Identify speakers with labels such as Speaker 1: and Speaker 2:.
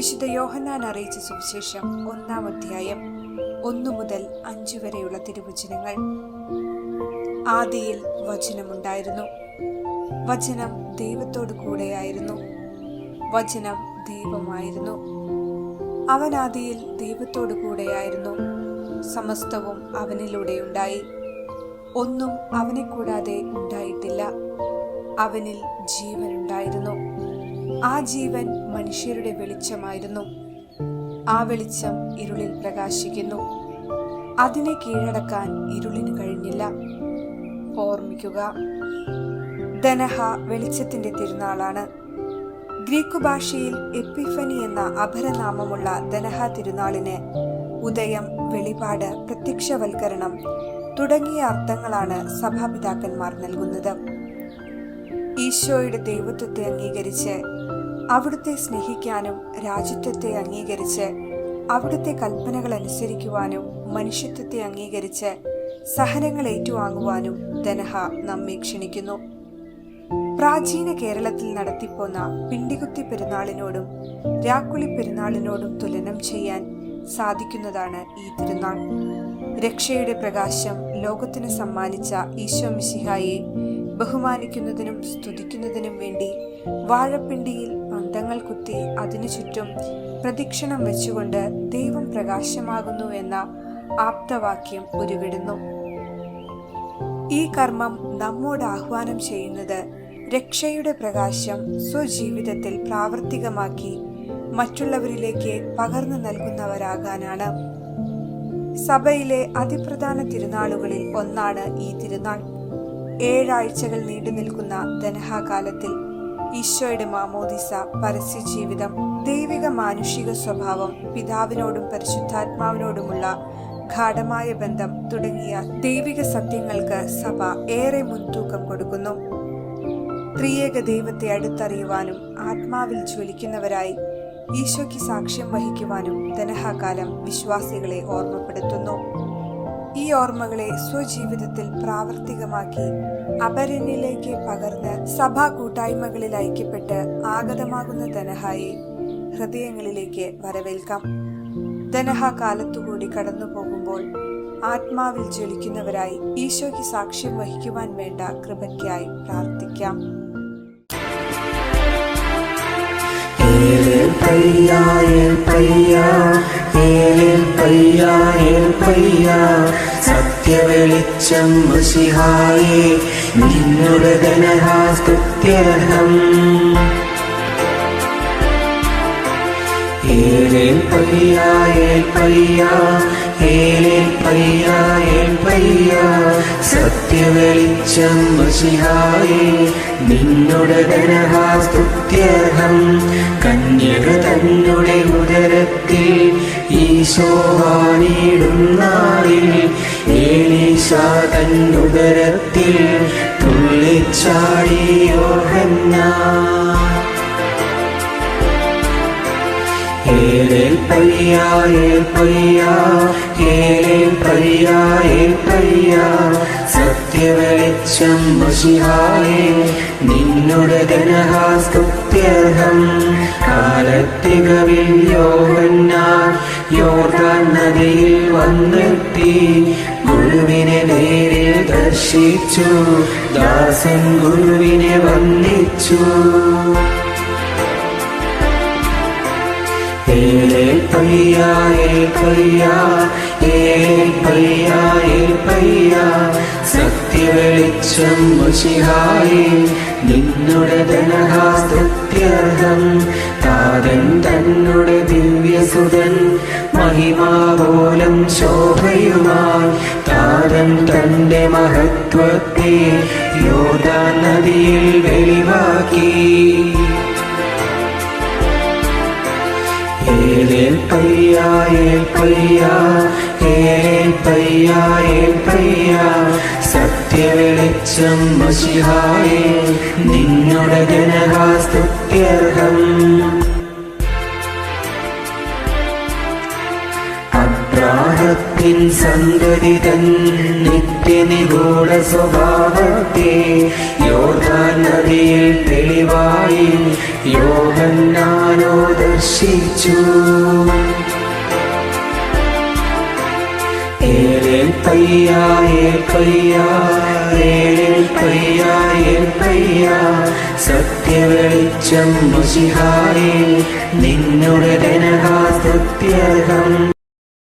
Speaker 1: വിശുദ്ധ യോഹന്നാൻ അറിയിച്ച സുവിശേഷം ഒന്നാം അധ്യായം ഒന്നു മുതൽ അഞ്ചു വരെയുള്ള തിരുവചനങ്ങൾ. ആദിയിൽ വചനമുണ്ടായിരുന്നു. വചനം ദൈവത്തോടു കൂടെയായിരുന്നു. വചനം ദൈവമായിരുന്നു. അവൻ ആദിയിൽ ദൈവത്തോടു കൂടെയായിരുന്നു. സമസ്തവും അവനിലൂടെ ഉണ്ടായി. ഒന്നും അവനെ കൂടാതെ ഉണ്ടായിട്ടില്ല. അവനിൽ ജീവനുണ്ടായിരുന്നു. ആ ജീവൻ മനുഷ്യരുടെ വെളിച്ചമായിരുന്നു. ആ വെളിച്ചം ഇരുളിൽ പ്രകാശിക്കുന്നു. അതിനെ കീഴടക്കാൻ ഇരുളിന് കഴിഞ്ഞില്ല. ഓർമ്മിക്കുക ദനഹ വെളിച്ചത്തിന്റെ തിരുനാളാണ്. ഗ്രീക്കു ഭാഷയിൽ എപ്പിഫനി എന്ന അപരനാമമുള്ള ദനഹ തിരുനാളിന് ഉദയം വെളിപാട് പ്രത്യക്ഷവൽക്കരണം തുടങ്ങിയ അർത്ഥങ്ങളാണ് സഭാപിതാക്കന്മാർ നൽകുന്നത്. ഈശോയുടെ ദൈവത്വത്തെ അംഗീകരിച്ച് അവിടുത്തെ സ്നേഹിക്കാനും രാജ്യത്വത്തെ അംഗീകരിച്ച് അവിടുത്തെ കൽപ്പനകൾ അനുസരിക്കുവാനും മനുഷ്യത്വത്തെ അംഗീകരിച്ച് സഹനങ്ങൾ ഏറ്റുവാങ്ങുവാനും ദനഹ നമ്മെ ക്ഷണിക്കുന്നു. പ്രാചീന കേരളത്തിൽ നടത്തിപ്പോന്ന പിണ്ടികുത്തി പെരുന്നാളിനോടും രാക്കുളി പെരുന്നാളിനോടും തുലനം ചെയ്യാൻ സാധിക്കുന്നതാണ് ഈ തിരുനാൾ. രക്ഷയുടെ പ്രകാശം ലോകത്തിന് സമ്മാനിച്ച ഈശോ മിശിഹായെ ബഹുമാനിക്കുന്നതിനും സ്തുതിക്കുന്നതിനും വേണ്ടി വാഴപ്പിണ്ടിയിൽ പന്തങ്ങൾ കുത്തി അതിനു ചുറ്റും പ്രദക്ഷിണം വെച്ചുകൊണ്ട് ദൈവം പ്രകാശമാകുന്നു എന്ന ആപ്തവാക്യം ഉരുവിടുന്നു. ഈ കർമ്മം നമ്മോട് ആഹ്വാനം ചെയ്യുന്നത് രക്ഷയുടെ പ്രകാശം സ്വജീവിതത്തിൽ പ്രാവർത്തികമാക്കി മറ്റുള്ളവരിലേക്ക് പകർന്നു നൽകുന്നവരാകാനാണ്. സഭയിലെ അതിപ്രധാന തിരുനാളുകളിൽ ഒന്നാണ് ഈ തിരുനാൾ. ഏഴാഴ്ചകൾ നീണ്ടു നിൽക്കുന്ന ദനഹാകാലത്തിൽ ഈശോയുടെ മാമോദിസ പരസ്യ ജീവിതം ദൈവിക മാനുഷിക സ്വഭാവം പിതാവിനോടും പരിശുദ്ധാത്മാവിനോടുമുള്ള ഗാഠമായ ബന്ധം തുടങ്ങിയ ദൈവിക സത്യങ്ങൾക്ക് സഭ ഏറെ മുൻതൂക്കം കൊടുക്കുന്നു. ത്രിയേക ദൈവത്തെ അടുത്തറിയുവാനും ആത്മാവിൽ ജ്വലിക്കുന്നവരായി ഈശോയ്ക്ക് സാക്ഷ്യം വഹിക്കുവാനും ദനഹാകാലം വിശ്വാസികളെ ഓർമ്മപ്പെടുത്തുന്നു. ഓർമ്മകളെ സ്വജീവിതത്തിൽ പ്രാവർത്തികമാക്കി അപരനിലേക്ക് പകർന്ന് സഭാ കൂട്ടായ്മകളിൽ ഐക്യപ്പെട്ട് ആഗതമാകുന്ന ധനഹായെ ഹൃദയങ്ങളിലേക്ക് വരവേൽക്കാം. ധനഹ കാലത്തുകൂടി കടന്നു പോകുമ്പോൾ ആത്മാവിൽ ജ്വലിക്കുന്നവരായി ഈശോയ്ക്ക് സാക്ഷ്യം വഹിക്കുവാൻ വേണ്ട കൃപയ്ക്കായി പ്രാർത്ഥിക്കാം.
Speaker 2: ഏലിൽ പയ്യ ഏൽ പയ്യ ഏലിൽ പയ്യ ഏൽ പയ്യ സത്യവെളിച്ചം മഷിഹായേ നിന്നുടെ ധനഹാസ്തുത്യർഹം ഏലിൽ പയ്യ ഏൽ പയ്യ ഏലിൽ പയ്യ ഏൽ പയ്യ സത്യവെളിച്ചം മഷിഹായേ നിന്നുടെ ധനഹാസ്തുത്യർഹം. കന്യക തന്നെ ഉദരത്തിൽ ഈശോവാണിടുന്നാളിൽ ഏലീശ തന്നുദരത്തിൽ തുള്ളിച്ചാടിയോഹന്നാ. ഏലേൽ പയ്യ ഏൽ പയ്യ ഏലേൽ പയ്യ ഏൽ പയ്യ. സത്യവെളിച്ചം മഷിഹായേ നിന്നുടെ ധനഹാസ്തുത്യർഹം. കാലത്തികവിൽ യോഹന്നാൻ യോർദാൻ നദിയിൽ വന്നെത്തി ഗുരുവിനെ നേരിൽ ദർശിച്ചു ദാസൻ ഗുരുവിനെ വന്ദിച്ചു. ഏൽ പയ്യ पैया പയ്യ पैया പയ്യ पैया പയ്യ സത്യവെളിച്ചം മഷിഹായേ നിന്നുടെ ധനഹാസ്തുത്യർഹം താരൻ തന്നുടെ ദിവ്യസുതൻ മഹിമാപോലം ശോഭയുമായി താരൻ തന്റെ മഹത്വത്തെ യോദാ നദിയിൽ വെളിവാക്കി. ഏലേൽ പയ്യ ഏൽ പയ്യ ഏലേൽ പയ്യ ഏൽ പയ്യ. സത്യവെളിച്ചം മഷിഹായേ നിന്നുടെ ജനകാസ്തുത്യർഹം അബ്രാഹത്തിൻ സന്തതി തൻ നിത്യനിഗൂഢ സ്വഭാവത്തെ യോർദാൻ നദിയിൽ തെളിവായി യോഹന്നാനോ ദർശിച്ചു. ഏലേൽ പയ്യ ഏൽ പയ്യ ഏലേൽ പയ്യ ഏൽ പയ്യ. സത്യവെളിച്ചം മുഷിഹായി നിന്നുടെ ജനഹാസ്തുത്യർഹം